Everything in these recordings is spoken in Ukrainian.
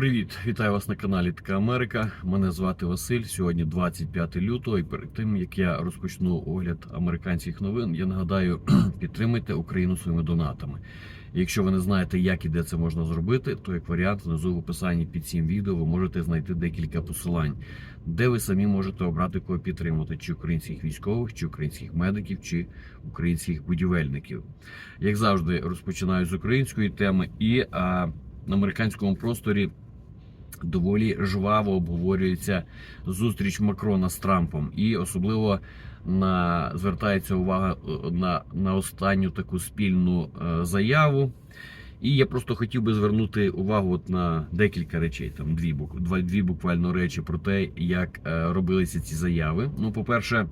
Привіт, вітаю вас на каналі Така Америка. Мене звати Василь. Сьогодні 25 лютого. І перед тим як я розпочну огляд американських новин, я нагадаю, підтримуйте Україну своїми донатами. Якщо ви не знаєте, як і де це можна зробити, то як варіант внизу в описанні під цим відео ви можете знайти декілька посилань, де ви самі можете обрати кого підтримати, чи українських військових, чи українських медиків, чи українських будівельників. Як завжди, розпочинаю з української теми і а, на американському просторі доволі жваво обговорюється зустріч Макрона з Трампом, і особливо на звертається увага е, на, на останню таку спільну е, заяву. І я просто хотів би звернути увагу от на декілька речей, там дві дві буквально речі про те, як е, робилися ці заяви. Ну, по-перше,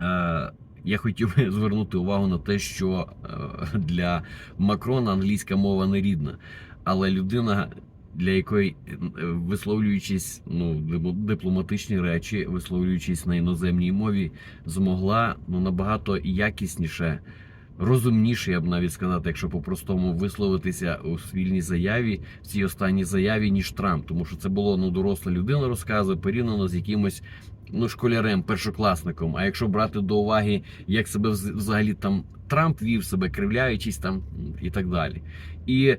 е, я хотів би звернути увагу на те, що е, для Макрона англійська мова не рідна, але людина, для якої е, висловлюючись ну, дипломатичні речі, висловлюючись на іноземній мові, змогла ну, набагато якісніше. Розумніше, я б навіть сказати, якщо по-простому висловитися у спільній заяві в цій останній заяві, ніж Трамп, тому що це було ну доросла людина розказує порівняно з якимось ну школярем, першокласником. А якщо брати до уваги, як себе взагалі там Трамп вів себе, кривляючись там і так далі. І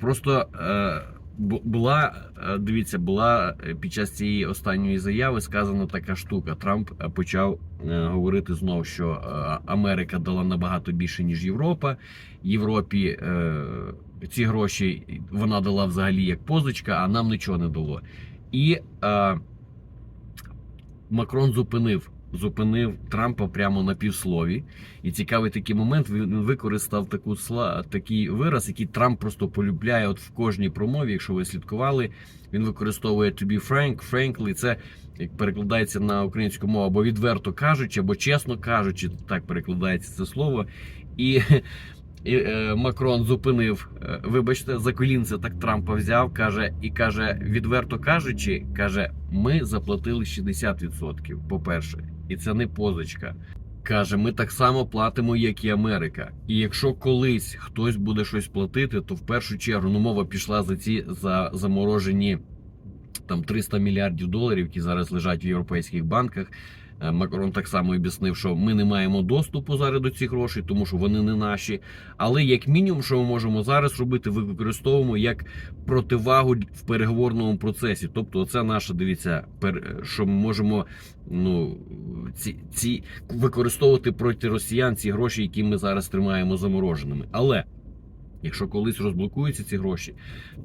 просто е, була, е, дивіться, була е, під час цієї останньої заяви сказана така штука. Трамп е, почав говорити знову, що Америка дала набагато більше, ніж Європа. Європі ці гроші вона дала взагалі як позичка, а нам нічого не дало. І Макрон зупинив. Зупинив Трампа прямо на півслові. І цікавий такий момент. Він використав таку сла- такий вираз, який Трамп просто полюбляє от в кожній промові. Якщо ви слідкували, він використовує to be frank, frankly. Це як перекладається на українську мову, або відверто кажучи, або чесно кажучи, так перекладається це слово. І, і е, Макрон зупинив, е, вибачте, за колінце так Трампа взяв, каже, і каже, відверто кажучи, каже, ми заплатили 60%, по-перше, і це не позичка. Каже, ми так само платимо, як і Америка. І якщо колись хтось буде щось платити, то в першу чергу ну, мова пішла за ці за заморожені там 300 мільярдів доларів, які зараз лежать в європейських банках. Е, Макрон так само об'яснив, що ми не маємо доступу зараз до цих грошей, тому що вони не наші. Але як мінімум, що ми можемо зараз робити, ви використовуємо як противагу в переговорному процесі. Тобто, це наша дивіться, пер- що ми можемо ну ці, ці використовувати проти росіян ці гроші, які ми зараз тримаємо замороженими. Але якщо колись розблокуються ці гроші,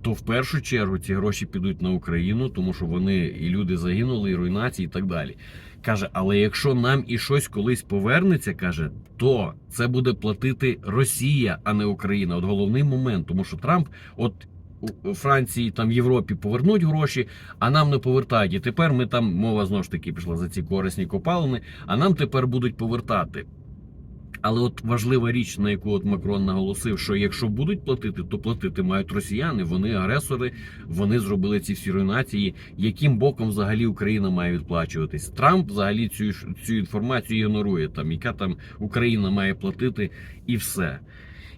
то в першу чергу ці гроші підуть на Україну, тому що вони і люди загинули, і руйнації, і так далі. Каже, але якщо нам і щось колись повернеться, каже, то це буде платити Росія, а не Україна. От головний момент, тому що Трамп, от у Франції, там Європі повернуть гроші, а нам не повертають. І тепер ми там мова знову ж таки пішла за ці корисні копалини, а нам тепер будуть повертати. Але от важлива річ, на яку от Макрон наголосив, що якщо будуть платити, то платити мають росіяни. Вони агресори, вони зробили ці всі руйнації. Яким боком взагалі Україна має відплачуватись? Трамп взагалі цю цю інформацію ігнорує. Там яка там Україна має платити, і все.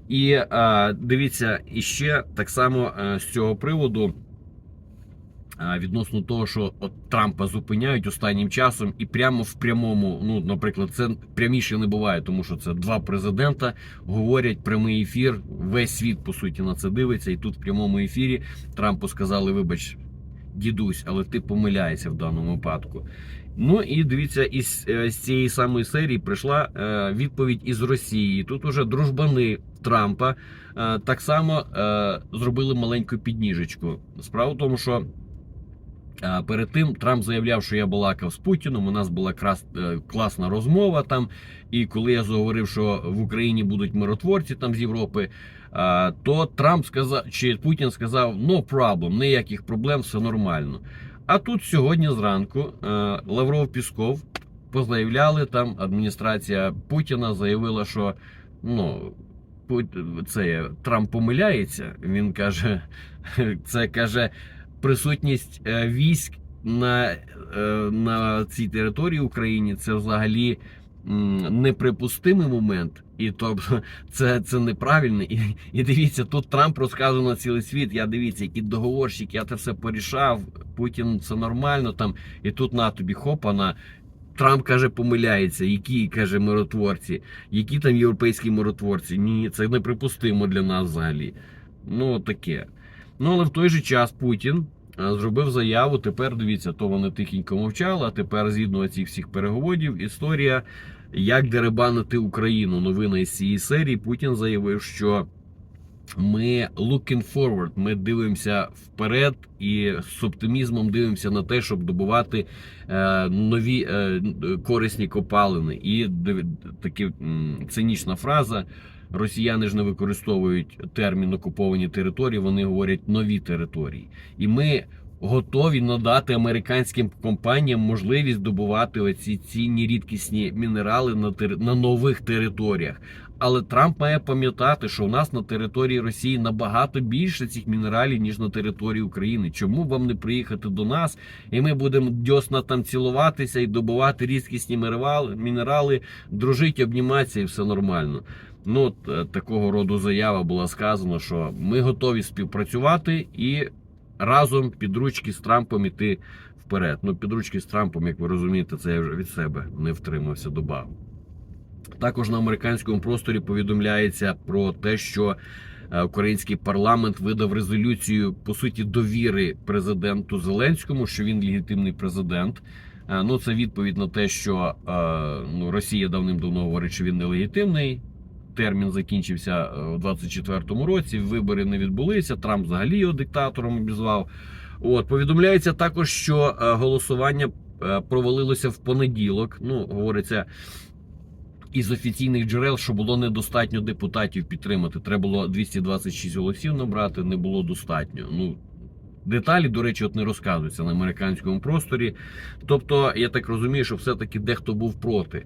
І а, дивіться, і ще так само а, з цього приводу. Відносно того, що от Трампа зупиняють останнім часом, і прямо в прямому, ну наприклад, це пряміше не буває, тому що це два президента говорять прямий ефір. Весь світ по суті на це дивиться, і тут в прямому ефірі Трампу сказали: вибач, дідусь, але ти помиляєшся в даному випадку. Ну і дивіться, із е, з цієї самої серії прийшла е, відповідь із Росії. Тут уже дружбани Трампа е, так само е, зробили маленьку підніжечку. Справа в тому, що. Перед тим Трамп заявляв, що я балакав з Путіном. У нас була крас, е, класна розмова там. І коли я заговорив, що в Україні будуть миротворці там з Європи, е, то Трамп сказав, чи Путін сказав: no problem, ніяких проблем, все нормально. А тут сьогодні зранку е, Лавров Пісков позаявляли там адміністрація Путіна заявила, що ну. Це Трамп помиляється. Він каже, це каже присутність е, військ на, е, на цій території України. Це взагалі неприпустимий момент. І тобто це, це неправильно. І, і дивіться, тут Трамп розказує на цілий світ. Я дивіться, які договорщики, я це все порішав. Путін це нормально там. І тут на тобі хопана. Трамп каже, помиляється, які каже миротворці, які там європейські миротворці. Ні, це неприпустимо для нас взагалі. Ну, таке. Ну, але в той же час Путін зробив заяву. Тепер дивіться, то вони тихенько мовчали, а тепер, згідно цих всіх переговорів, історія, як деребанити Україну. Новина із цієї серії. Путін заявив, що ми looking forward, ми дивимося вперед і з оптимізмом дивимося на те, щоб добувати е, нові е, корисні копалини. І м, цинічна фраза. Росіяни ж не використовують термін окуповані території, вони говорять нові території. І ми готові надати американським компаніям можливість добувати оці цінні рідкісні мінерали на, тери- на нових територіях. Але Трамп має пам'ятати, що у нас на території Росії набагато більше цих мінералів, ніж на території України. Чому вам не приїхати до нас, і ми будемо дьосна там цілуватися і добувати рідкісні мінерали, дружити, обніматися і все нормально. Ну, е, такого роду заява була сказано, що ми готові співпрацювати і разом під ручки з Трампом іти вперед. Ну, під ручки з Трампом, як ви розумієте, це я вже від себе не втримався добавив. Також на американському просторі повідомляється про те, що е, український парламент видав резолюцію по суті довіри президенту Зеленському, що він легітимний президент. Е, Ну, це відповідь на те, що ну, Росія давним-давно говорить, що він нелегітимний. Термін закінчився е, у 24-му році. Вибори не відбулися. Трамп взагалі його диктатором обізвав. От повідомляється також, що е, голосування е, провалилося в понеділок. Ну, говориться із офіційних джерел, що було недостатньо депутатів підтримати. Треба було 226 голосів набрати, не було достатньо. Ну деталі, до речі, от не розказуються на американському просторі. Тобто, я так розумію, що все-таки дехто був проти.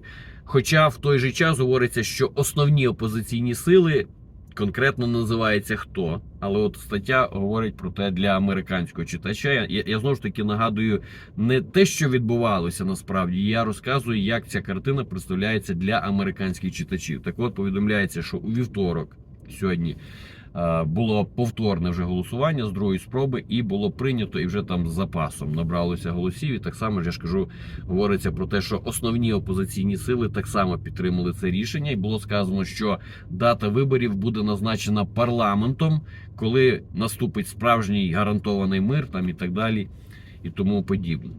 Хоча в той же час говориться, що основні опозиційні сили. Конкретно називається хто, але от стаття говорить про те для американського читача. Я, я знову ж таки нагадую не те, що відбувалося насправді. Я розказую, як ця картина представляється для американських читачів. Так от повідомляється, що у вівторок сьогодні було повторне вже голосування з другої спроби, і було прийнято, і вже там з запасом набралося голосів. І так само я ж кажу, говориться про те, що основні опозиційні сили так само підтримали це рішення, і було сказано, що дата виборів буде назначена парламентом, коли наступить справжній гарантований мир, там і так далі, і тому подібне.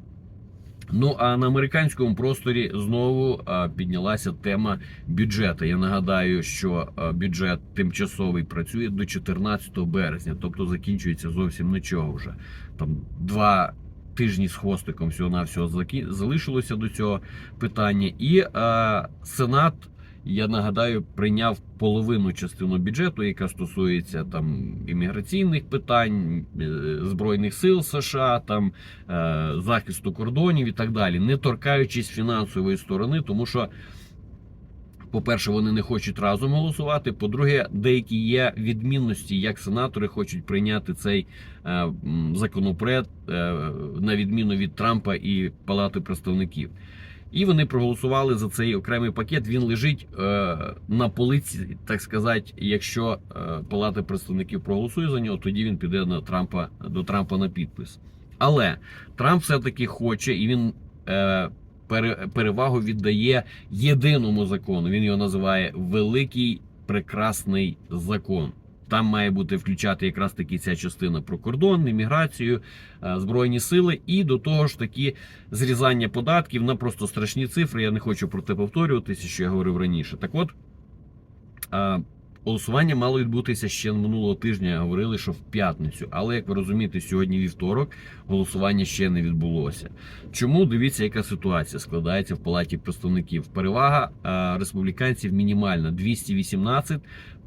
Ну а на американському просторі знову піднялася тема бюджету. Я нагадаю, що бюджет тимчасовий працює до 14 березня, тобто закінчується зовсім нічого вже. Там два тижні з хвостиком всього навсього залишилося до цього питання. І е, Сенат. Я нагадаю, прийняв половину частину бюджету, яка стосується там імміграційних питань, е, збройних сил США, там е, захисту кордонів і так далі, не торкаючись фінансової сторони, тому що. По-перше, вони не хочуть разом голосувати. По-друге, деякі є відмінності, як сенатори хочуть прийняти цей е, законопроект на відміну від Трампа і Палати представників. І вони проголосували за цей окремий пакет. Він лежить е, на полиці, так сказати. Якщо е, Палата представників проголосує за нього, тоді він піде на Трампа до Трампа на підпис. Але Трамп все-таки хоче, і він е, пере, перевагу віддає єдиному закону. Він його називає Великий Прекрасний закон. Там має бути включати якраз таки ця частина про кордон, імміграцію, е, збройні сили, і до того ж таки зрізання податків на просто страшні цифри. Я не хочу про те повторюватися, що я говорив раніше. Так от е, голосування мало відбутися ще минулого тижня. Говорили, що в п'ятницю. Але як ви розумієте, сьогодні вівторок голосування ще не відбулося. Чому дивіться, яка ситуація складається в палаті представників? Перевага е, республіканців мінімальна 218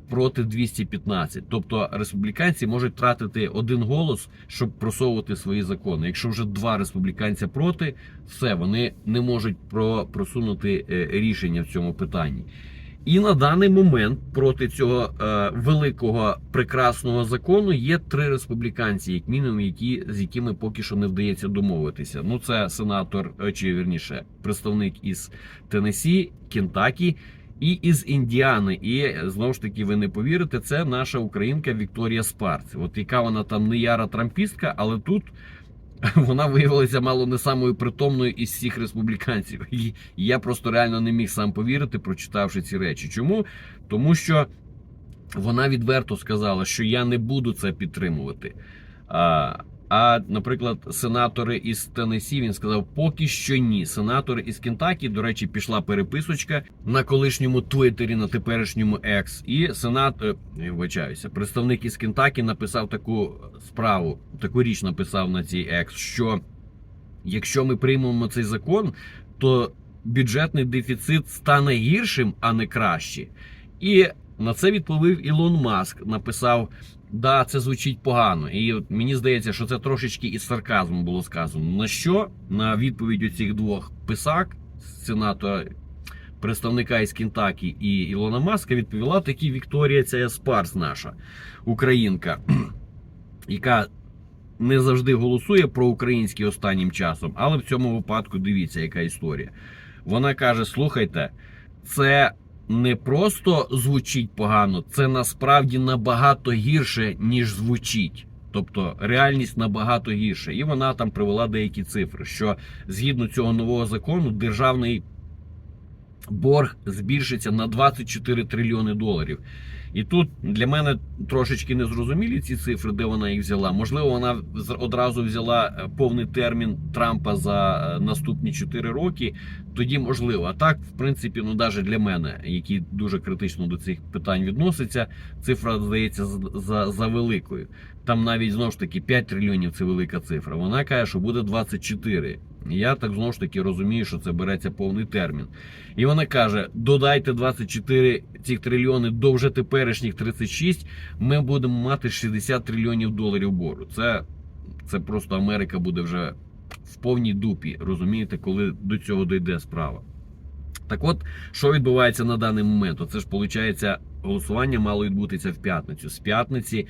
проти 215. Тобто республіканці можуть тратити один голос, щоб просовувати свої закони. Якщо вже два республіканця проти, все вони не можуть про, просунути е, рішення в цьому питанні. І на даний момент проти цього е, великого прекрасного закону є три республіканці, як мінімум, які з якими поки що не вдається домовитися. Ну це сенатор, е, чи вірніше, представник із Теннессі, Кентакі і із Індіани. І знову ж таки, ви не повірите, це наша українка Вікторія Спарц. От яка вона там не яра трампістка, але тут вона виявилася мало не самою притомною із всіх республіканців. І я просто реально не міг сам повірити, прочитавши ці речі. Чому? Тому що вона відверто сказала, що я не буду це підтримувати. А, а наприклад, сенатори із Теннессі, він сказав, поки що ні. Сенатори із Кентакі, до речі, пішла переписочка на колишньому Твіттері, на теперішньому Екс. І сенат, е, вибачаюся, представник із Кентакі написав таку справу, таку річ написав на цій Екс, що якщо ми приймемо цей закон, то бюджетний дефіцит стане гіршим, а не краще. І на це відповів Ілон Маск. Написав: Да, це звучить погано. І мені здається, що це трошечки із сарказмом було сказано. На що на відповідь у цих двох писак сенатора, представника із Кентакі і Ілона Маска відповіла таки Вікторія ця Спарс, наша українка, яка не завжди голосує про український останнім часом, але в цьому випадку дивіться, яка історія. Вона каже: слухайте, це не просто звучить погано, це насправді набагато гірше, ніж звучить. Тобто реальність набагато гірша. І вона там привела деякі цифри, що згідно цього нового закону, державний борг збільшиться на 24 трильйони доларів. І тут для мене трошечки незрозумілі ці цифри, де вона їх взяла. Можливо, вона одразу взяла е, повний термін Трампа за е, наступні 4 роки. Тоді можливо. А так, в принципі, ну навіть для мене, який дуже критично до цих питань відноситься, цифра здається за, за великою. Там навіть знову ж таки 5 трильйонів це велика цифра. Вона каже, що буде 24. Я так знову ж таки розумію, що це береться повний термін. І вона каже: додайте 24 цих трильйони до вже теперішніх 36, ми будемо мати 60 трильйонів доларів бору. Це, це просто Америка буде вже в повній дупі, розумієте, коли до цього дійде справа. Так от, що відбувається на даний момент? Оце ж виходить, голосування мало відбутися в п'ятницю. З п'ятниці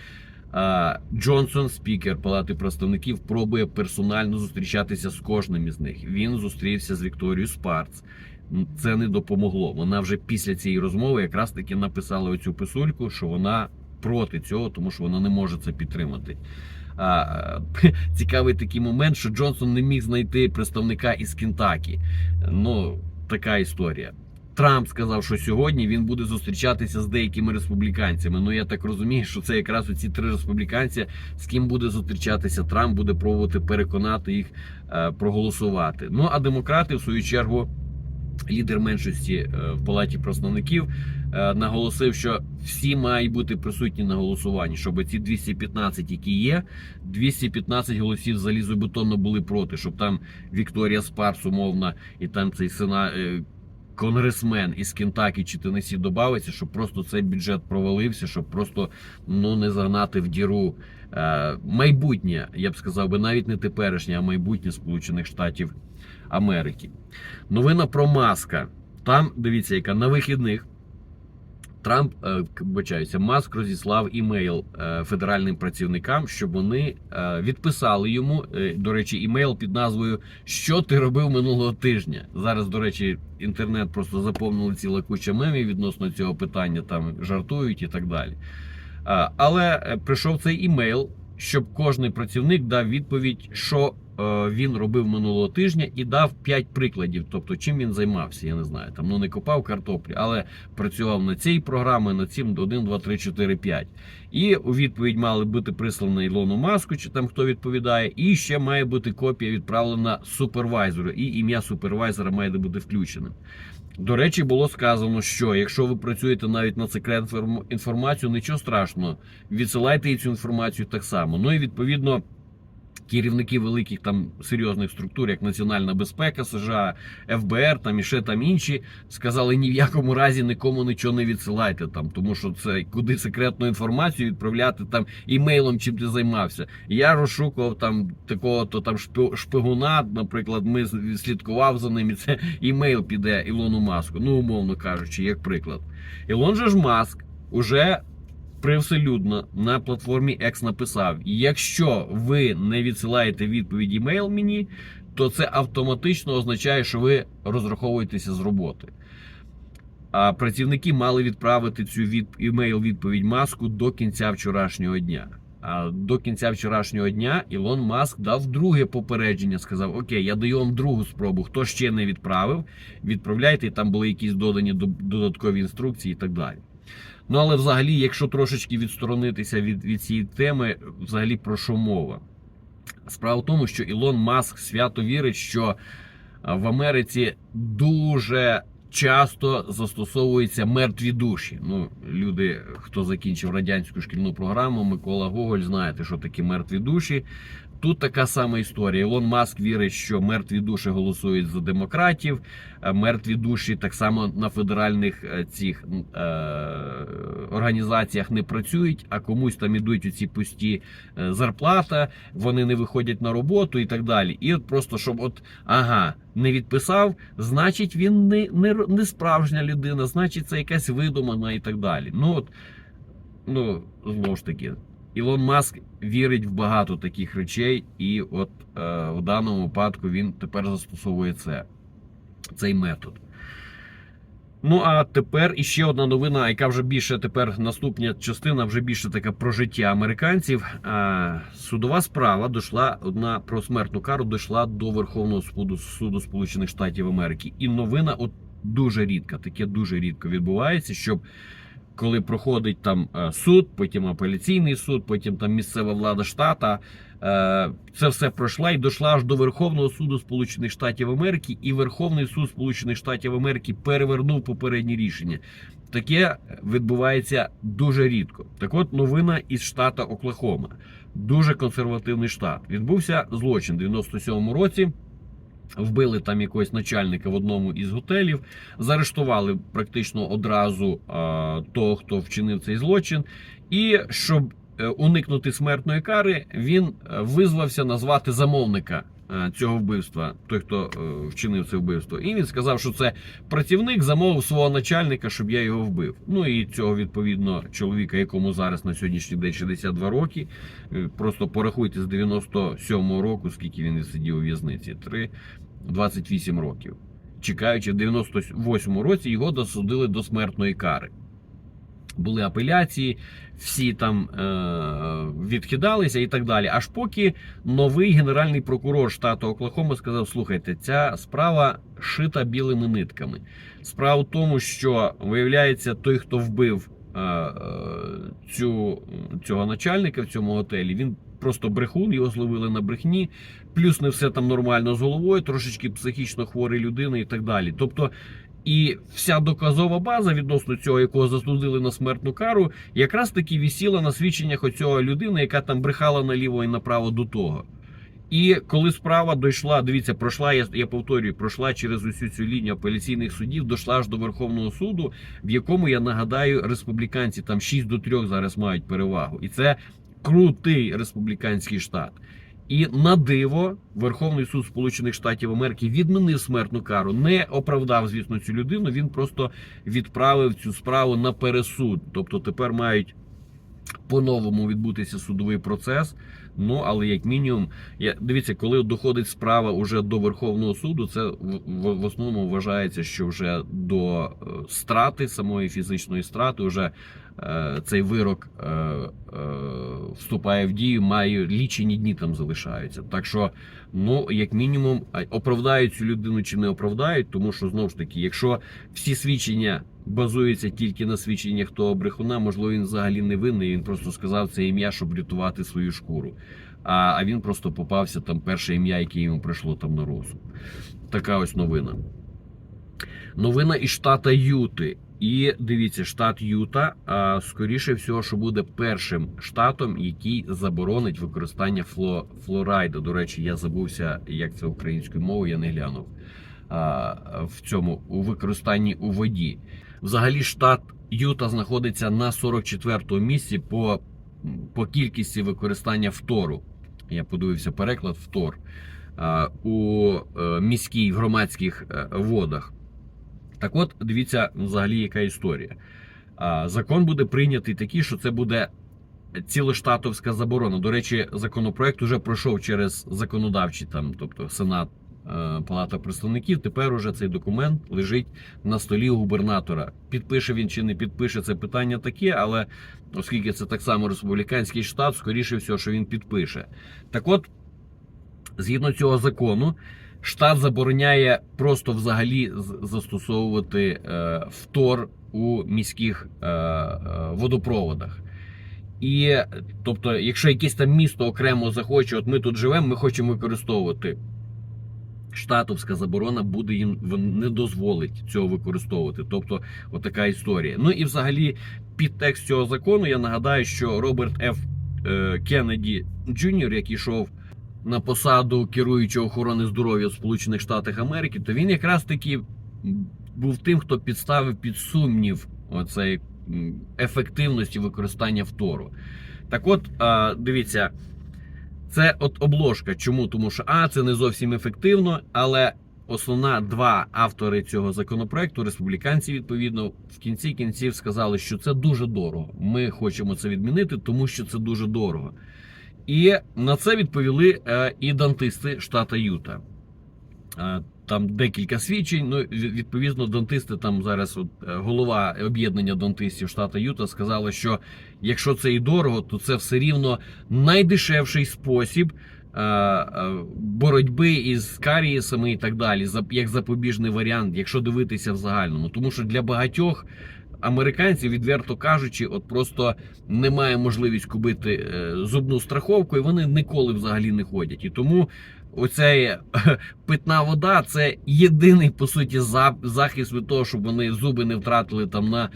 Джонсон, спікер Палати представників, пробує персонально зустрічатися з кожним із них. Він зустрівся з Вікторією Спарц. Це не допомогло. Вона вже після цієї розмови якраз таки написала оцю писульку, що вона проти цього, тому що вона не може це підтримати. А, цікавий такий момент, що Джонсон не міг знайти представника із Кентакі. Ну, така історія. Трамп сказав, що сьогодні він буде зустрічатися з деякими республіканцями. Ну я так розумію, що це якраз оці три республіканці, з ким буде зустрічатися Трамп, буде пробувати переконати їх е, проголосувати. Ну а демократи, в свою чергу, лідер меншості е, в палаті представників е, наголосив, що всі мають бути присутні на голосуванні, щоб ці 215, які є, 215 голосів залізобетонно були проти, щоб там Вікторія Спарс, умовна, і там цей сена. Конгресмен із Кентакі чи Тенесі додавиться, щоб просто цей бюджет провалився, щоб просто ну не загнати в діру е, майбутнє, я б сказав би навіть не теперішнє, а майбутнє Сполучених Штатів Америки. Новина про Маска. Там дивіться, яка на вихідних Трамп е, вибачаюся, Маск розіслав імейл е, федеральним працівникам, щоб вони е, відписали йому. До речі, імейл під назвою Що ти робив минулого тижня? Зараз, до речі, інтернет просто заповнили ціла куча мемів відносно цього питання, там жартують і так далі. Але прийшов цей імейл, щоб кожний працівник дав відповідь, що він робив минулого тижня, і дав 5 прикладів. Тобто, чим він займався, я не знаю. Там ну не копав картоплі, але працював на цій програмі, на цим 1, 2, 3, 4, 5. І у відповідь мали бути прислана Ілону Маску, чи там хто відповідає, і ще має бути копія відправлена супервайзеру, і ім'я супервайзера має бути включеним. До речі, було сказано, що якщо ви працюєте навіть на секретну інформ- інформацію, нічого страшного, відсилайте їй цю інформацію так само. Ну і відповідно. Керівники великих там серйозних структур, як Національна безпека США, ФБР там і ще там інші, сказали ні в якому разі нікому нічого не відсилайте там, тому що це куди секретну інформацію відправляти там імейлом, чим ти займався. Я розшукував там такого то там шпи- шпигуна, наприклад, ми слідкував за ним, і це імейл піде Ілону Маску. Ну, умовно кажучи, як приклад. Ілон же ж Маск уже привселюдно на платформі X написав: якщо ви не відсилаєте відповідь імейл мені, то це автоматично означає, що ви розраховуєтеся з роботи. а працівники мали відправити цю від імейл відповідь маску до кінця вчорашнього дня. А до кінця вчорашнього дня Ілон Маск дав друге попередження. Сказав: Окей, я даю вам другу спробу. Хто ще не відправив, відправляйте. І там були якісь додані додаткові інструкції і так далі. Ну але взагалі, якщо трошечки відсторонитися від, від цієї теми, взагалі про що мова? Справа в тому, що Ілон Маск свято вірить, що в Америці дуже часто застосовуються мертві душі. Ну, люди, хто закінчив радянську шкільну програму, Микола Гоголь, знаєте, що таке мертві душі. Тут така сама історія. Ілон Маск вірить, що мертві душі голосують за демократів, мертві душі так само на федеральних е, цих е, організаціях не працюють, а комусь там ідуть у ці пусті е, зарплата, вони не виходять на роботу і так далі. І от просто щоб от ага, не відписав, значить він не, не, не справжня людина, значить це якась видумана і так далі. Ну от, ну знову ж таки. Ілон Маск вірить в багато таких речей, і от е, в даному випадку він тепер застосовує це, цей метод. Ну а тепер іще одна новина, яка вже більше тепер наступна частина, вже більше така про життя американців. А, судова справа дійшла одна про смертну кару дійшла до Верховного суду суду Сполучених Штатів Америки. І новина от дуже рідка, таке дуже рідко відбувається, щоб коли проходить там е, суд, потім апеляційний суд, потім там місцева влада штата. Е, Це все пройшла і дійшла аж до Верховного суду Сполучених Штатів Америки, і Верховний суд Сполучених Штатів Америки перевернув попередні рішення. Таке відбувається дуже рідко. Так от новина із штата Оклахома. Дуже консервативний штат. Відбувся злочин в 97-му році. Вбили там якогось начальника в одному із готелів, заарештували практично одразу а, того, хто вчинив цей злочин. І щоб е, уникнути смертної кари, він е, визвався назвати замовника е, цього вбивства, той, хто е, вчинив це вбивство. І він сказав, що це працівник замовив свого начальника, щоб я його вбив. Ну і цього відповідно чоловіка, якому зараз на сьогоднішній день 62 роки. Е, Просто порахуйте з 97-го року, скільки він сидів у в'язниці. 3, 28 років. Чекаючи, в 98-му році його досудили до смертної кари. Були апеляції, всі там е- відкидалися і так далі. Аж поки новий генеральний прокурор штату Оклахома сказав: слухайте, ця справа шита білими нитками. Справа в тому, що виявляється, той, хто вбив е- цю, цього начальника в цьому готелі, він просто брехун, його зловили на брехні. Плюс не все там нормально з головою, трошечки психічно хворий людина і так далі. Тобто, і вся доказова база відносно цього, якого засудили на смертну кару, якраз таки вісіла на свідченнях оцього людини, яка там брехала наліво і направо до того. І коли справа дійшла, дивіться, пройшла, я, я повторюю, пройшла через усю цю лінію апеляційних судів, дійшла аж до Верховного суду, в якому я нагадаю, республіканці там 6 до 3 зараз мають перевагу. І це крутий республіканський штат. І на диво Верховний суд Сполучених Штатів Америки відмінив смертну кару, не оправдав, звісно, цю людину. Він просто відправив цю справу на пересуд. Тобто тепер мають по-новому відбутися судовий процес. Ну але як мінімум, я дивіться, коли доходить справа уже до Верховного суду, це в, в, основному вважається, що вже до е, страти самої фізичної страти, вже цей вирок е, е, вступає в дію, має лічені дні там залишаються. Так що, ну як мінімум, оправдають цю людину чи не оправдають, тому що знову ж таки, якщо всі свідчення базуються тільки на свідченнях того брехуна, можливо, він взагалі не винний. Він просто сказав це ім'я, щоб рятувати свою шкуру. А, а він просто попався там перше ім'я, яке йому прийшло там на розум. Така ось новина. Новина із штата Юти. І дивіться, штат Юта, скоріше всього, що буде першим штатом, який заборонить використання фло, флорайду. До речі, я забувся, як це українською мовою, я не глянув в цьому у використанні у воді. Взагалі, штат Юта знаходиться на 44-му місці по, по кількості використання фтору. Я подивився переклад фтор у е, міській в громадських е, водах. Так от, дивіться, взагалі, яка історія. Закон буде прийнятий такий, що це буде цілоштатовська заборона. До речі, законопроект уже пройшов через законодавчий там, тобто Сенат Палата представників. Тепер уже цей документ лежить на столі губернатора. Підпише він чи не підпише це питання таке, але оскільки це так само республіканський штат, скоріше всього, що він підпише. Так от, згідно цього закону, штат забороняє просто взагалі застосовувати е, втор у міських е, е, водопроводах. І е, тобто, якщо якесь там місто окремо захоче, от ми тут живемо, ми хочемо використовувати. Штатовська заборона буде їм не дозволить цього використовувати. Тобто, отака історія. Ну і взагалі, підтекст цього закону, я нагадаю, що Роберт Ф. е, Кеннеді Джуніор, який йшов на посаду керуючого охорони здоров'я в Сполучених Штатах Америки, то він якраз таки був тим, хто підставив під сумнів оцей ефективності використання втору. Так от, дивіться, це от обложка. Чому? Тому що А, це не зовсім ефективно, але основна два автори цього законопроекту, республіканці, відповідно, в кінці кінців сказали, що це дуже дорого. Ми хочемо це відмінити, тому що це дуже дорого. І на це відповіли е, і дантисти штата Юта. Е, Там декілька свідчень. Ну, відповідно, дантисти там зараз от, е, голова об'єднання дантистів штата Юта сказала, що якщо це і дорого, то це все рівно найдешевший спосіб боротьби із карієсами і так далі, як запобіжний варіант, якщо дивитися в загальному. Тому що для багатьох американців, відверто кажучи, от просто немає можливість купити е, зубну страховку, і вони ніколи взагалі не ходять. І тому оця питна вода це єдиний по суті захист від того, щоб вони зуби не втратили там на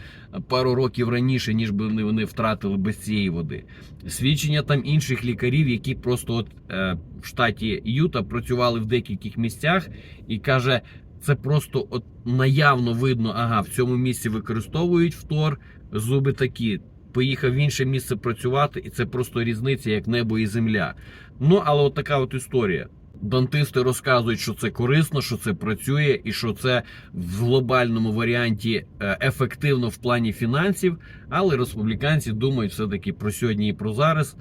пару років раніше, ніж би вони, втратили без цієї води. Свідчення там інших лікарів, які просто от е, в штаті Юта працювали в декількох місцях, і каже. Це просто от наявно видно, ага, в цьому місці використовують втор, зуби такі. Поїхав в інше місце працювати, і це просто різниця, як небо і земля. Ну, але от така от історія. Дантисти розказують, що це корисно, що це працює, і що це в глобальному варіанті е, ефективно в плані фінансів. Але республіканці думають все-таки про сьогодні і про зараз.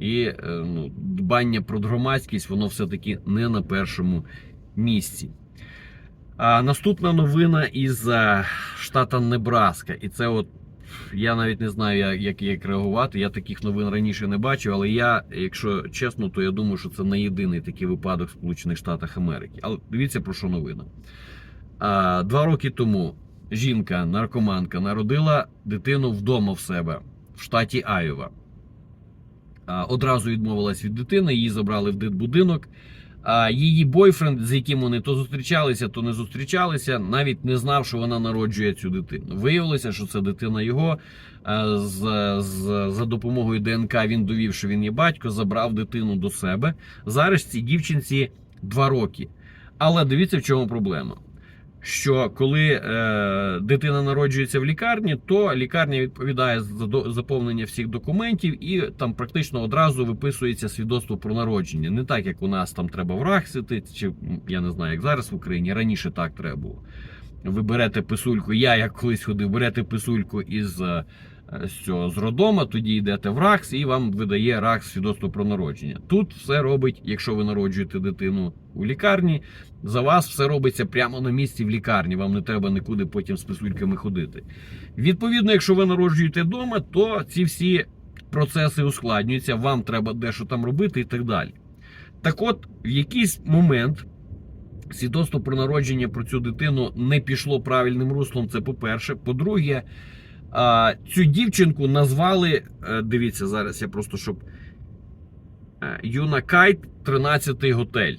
І е, ну, дбання про громадськість, воно все-таки не на першому місці. Наступна новина із е, штата Небраска. І це от я навіть не знаю, як, як реагувати. Я таких новин раніше не бачив, але я, якщо чесно, то я думаю, що це не єдиний такий випадок в Сполучених Штатах Америки. Але дивіться про що новина. Два роки тому жінка, наркоманка, народила дитину вдома в себе в штаті Айова. Одразу відмовилась від дитини, її забрали в дитбудинок. Її бойфренд, з яким вони то зустрічалися, то не зустрічалися, навіть не знав, що вона народжує цю дитину. Виявилося, що це дитина його. А, З, з, за допомогою ДНК він довів, що він є батько, забрав дитину до себе. Зараз цій дівчинці два роки. Але дивіться, в чому проблема. Що коли е, дитина народжується в лікарні, то лікарня відповідає за до- заповнення всіх документів і там практично одразу виписується свідоцтво про народження. Не так, як у нас там треба враг сити, чи я не знаю, як зараз в Україні. Раніше так треба було. Ви берете писульку, я як колись ходив, берете писульку із, е, з цього з родома, тоді йдете в РАКС і вам видає РАКС свідоцтво про народження. Тут все робить, якщо ви народжуєте дитину у лікарні, за вас все робиться прямо на місці в лікарні. Вам не треба нікуди потім з писульками ходити. Відповідно, якщо ви народжуєте вдома, то ці всі процеси ускладнюються, вам треба дещо там робити і так далі. Так от, в якийсь момент свідоцтво про народження про цю дитину не пішло правильним руслом. Це по-перше. По-друге, а, цю дівчинку назвали. е, Дивіться, зараз я просто щоб. е, Юнакайт 13-й готель.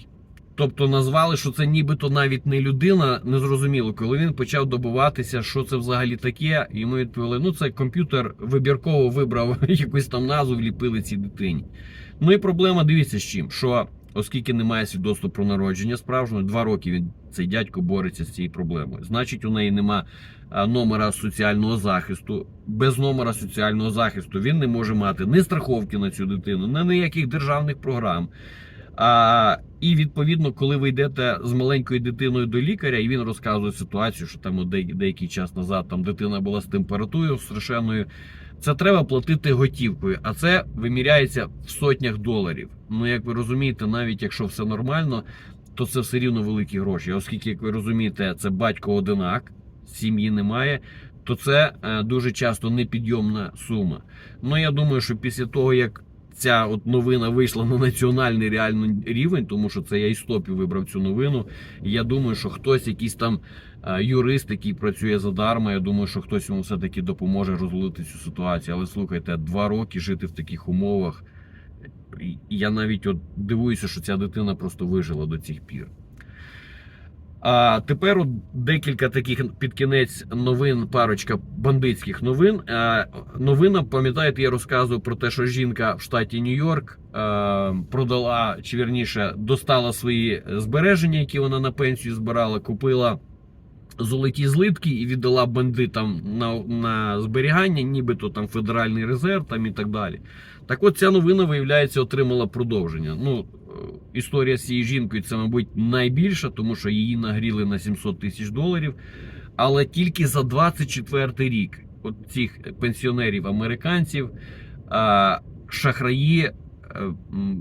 Тобто назвали, що це нібито навіть не людина, незрозуміло. Коли він почав добуватися, що це взагалі таке, йому відповіли: ну це комп'ютер вибірково вибрав якусь там назву, вліпили цій дитині. Ну і проблема, дивіться з чим, що оскільки немає свідоцтва про народження справжнього, два роки він цей дядько бореться з цією проблемою. Значить, у неї нема номера соціального захисту. Без номера соціального захисту він не може мати ні страховки на цю дитину, ні ніяких державних програм. А, і відповідно, коли ви йдете з маленькою дитиною до лікаря, і він розказує ситуацію, що там деякий час назад там дитина була з температурою страшенною. Це треба платити готівкою, а це виміряється в сотнях доларів. Ну, як ви розумієте, навіть якщо все нормально, то це все рівно великі гроші. Оскільки, як ви розумієте, це батько одинак, сім'ї немає, то це е, дуже часто непідйомна сума. Ну я думаю, що після того, як ця от новина вийшла на національний реальний рівень, тому що це я із топів вибрав цю новину. Я думаю, що хтось, якийсь там е, юрист, який працює задарма, я думаю, що хтось йому все-таки допоможе розрулити цю ситуацію. Але слухайте, два роки жити в таких умовах. Я навіть от дивуюся, що ця дитина просто вижила до цих пір. А тепер у декілька таких під кінець новин, парочка бандитських новин. А, новина, пам'ятаєте, я розказував про те, що жінка в штаті Нью-Йорк а, продала, чи вірніше, достала свої збереження, які вона на пенсію збирала, купила золоті злитки і віддала бандитам на, на зберігання, нібито там Федеральний резерв там і так далі. Так от ця новина, виявляється, отримала продовження. Ну, е, історія з цією жінкою це, мабуть, найбільша, тому що її нагріли на 700 тисяч доларів. Але тільки за 24 рік от цих пенсіонерів американців шахраї. е,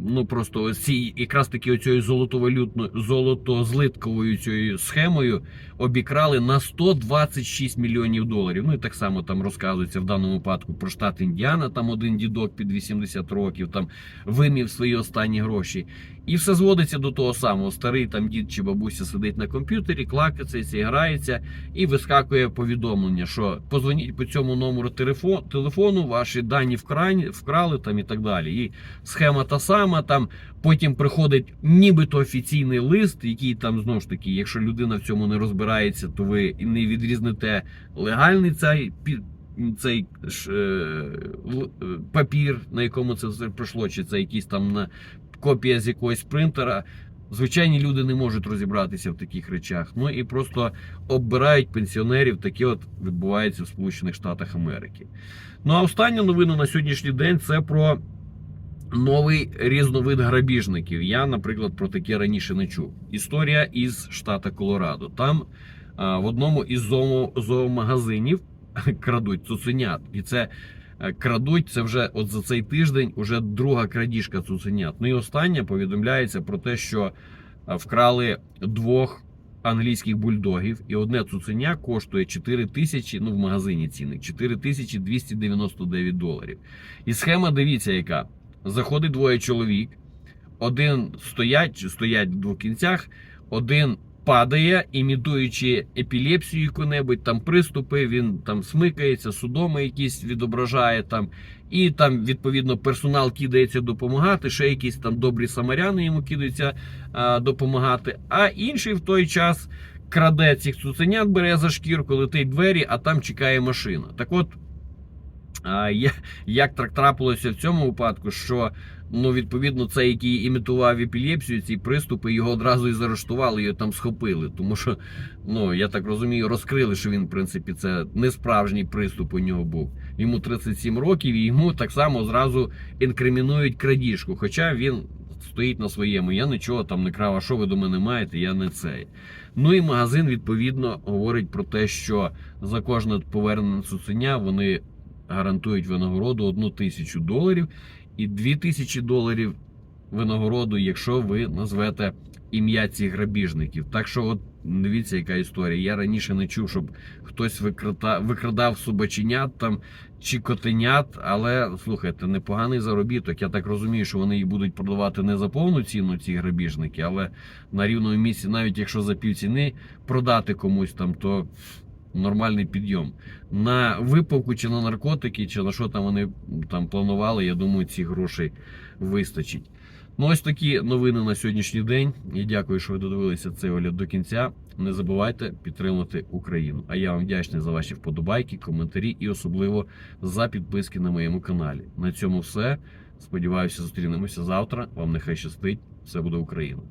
Ну просто ці якраз таки оцією золотовалютною золотозлитковою цією схемою обікрали на 126 мільйонів доларів. Ну і так само там розказується в даному випадку про штат Індіана. Там один дідок під 80 років там вимів свої останні гроші. І все зводиться до того самого. Старий там дід чи бабуся сидить на комп'ютері, клакається, грається, і вискакує повідомлення, що позвоніть по цьому номеру телефон, телефону, ваші дані вкрані, вкрали там і так далі. І схема та сама. Там потім приходить нібито офіційний лист, який там знову ж таки, якщо людина в цьому не розбирається, то ви не відрізните легальний цей цей е, е, папір, на якому це все пройшло, чи це якийсь там копія з якогось принтера. Звичайні люди не можуть розібратися в таких речах. Ну і просто оббирають пенсіонерів. Таке от відбувається в Сполучених Штатах Америки. Ну а остання новина на сьогоднішній день це про новий різновид грабіжників. Я, наприклад, про таке раніше не чув. Історія із штата Колорадо. Там а, в одному із зоо- зоомагазинів крадуть цуценят. І це е, крадуть це вже от за цей тиждень уже друга крадіжка цуценят. Ну і остання повідомляється про те, що е, вкрали двох англійських бульдогів, і одне цуценя коштує 4 тисячі, ну в магазині цінник 4 тисячі 299 доларів. І схема, дивіться, яка заходить двоє чоловік, один стоять, стоять в двох кінцях, один падає, імітуючи епілепсію яку-небудь, там приступи, він там смикається, судоми якісь відображає там. І там, відповідно, персонал кидається допомагати, ще якісь там добрі самаряни йому кидаються а, допомагати. А інший в той час краде цих цуценят, бере за шкірку, летить двері, а там чекає машина. Так от, як так трапилося в цьому випадку, що ну, відповідно, цей, який імітував епілепсію, ці приступи, його одразу і заарештували, його там схопили. Тому що, ну, я так розумію, розкрили, що він, в принципі, це не справжній приступ у нього був. Йому 37 років, і йому так само зразу інкримінують крадіжку. Хоча він стоїть на своєму. Я нічого там не крав, а що ви до мене маєте, я не цей. Ну і магазин, відповідно, говорить про те, що за кожне повернене цуценя вони гарантують винагороду одну тисячу доларів і дві тисячі доларів винагороду, якщо ви назвете ім'я цих грабіжників. Так що, от дивіться, яка історія. Я раніше не чув, щоб хтось викрата... викрадав собаченят там чи котенят, але слухайте, непоганий заробіток. Я так розумію, що вони їх будуть продавати не за повну ціну, ці грабіжники, але на рівному місці, навіть якщо за півціни продати комусь там, то нормальний підйом. На випивку чи на наркотики, чи на що там вони там планували, я думаю, цих грошей вистачить. Ну, ось такі новини на сьогоднішній день. І дякую, що ви додивилися цей огляд до кінця. Не забувайте підтримувати Україну. А я вам вдячний за ваші вподобайки, коментарі і особливо за підписки на моєму каналі. На цьому все. Сподіваюся, зустрінемося завтра. Вам нехай щастить. Все буде Україна.